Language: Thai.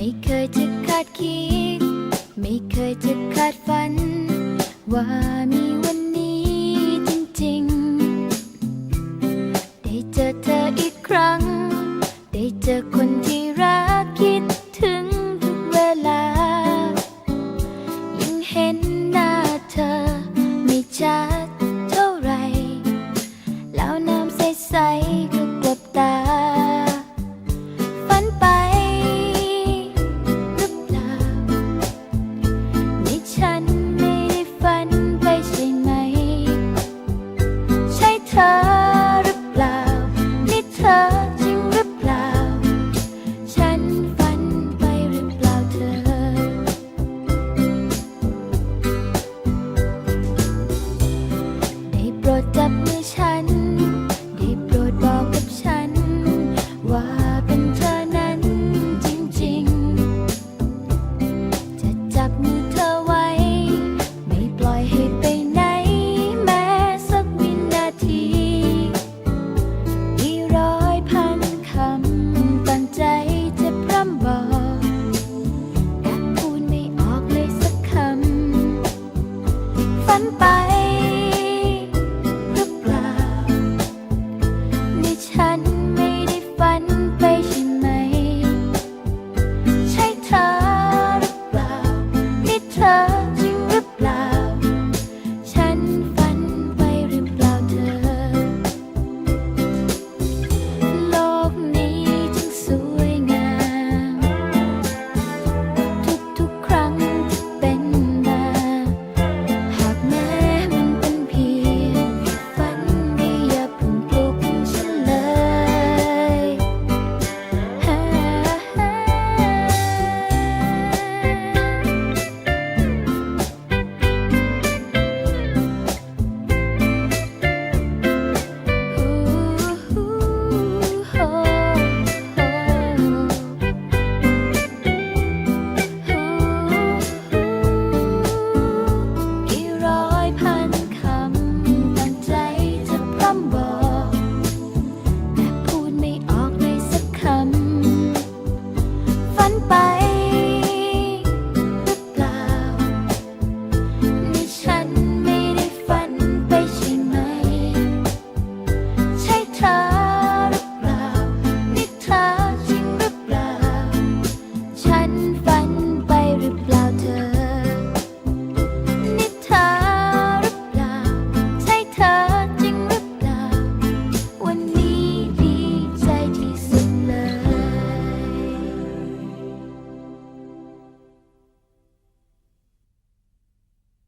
ไม่เคยจะคาดคิด ไม่เคยจะคาดฝัน ว่ามีวันนี้จริงๆ ได้เจอเธออีกครั้ง ได้เจอ tanpa